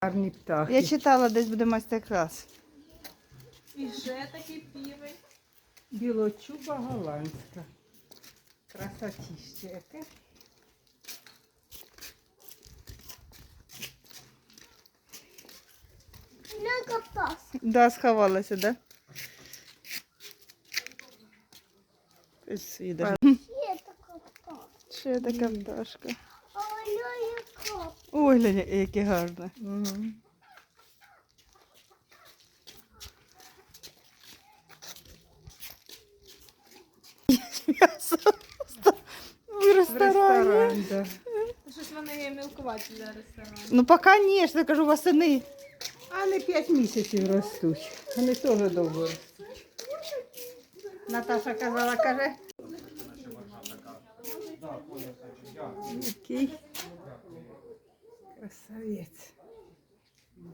Гарні птахи. Я читала, десь буде майстер-клас. І ще такий півень. Білочуба голландська. Красотіще яке. Да, сховалася, да? Ось їде. Ще така пташка. Яка? Ой, глянь, яке гарне. М'ясо в ресторані. Да. Щось вони є мілкувати для ресторану. Ну, поки ні, ж я кажу, восени. А не 5 місяців ростуть. Вони теж довго ростуть. Наташа казала, каже, Який красавець.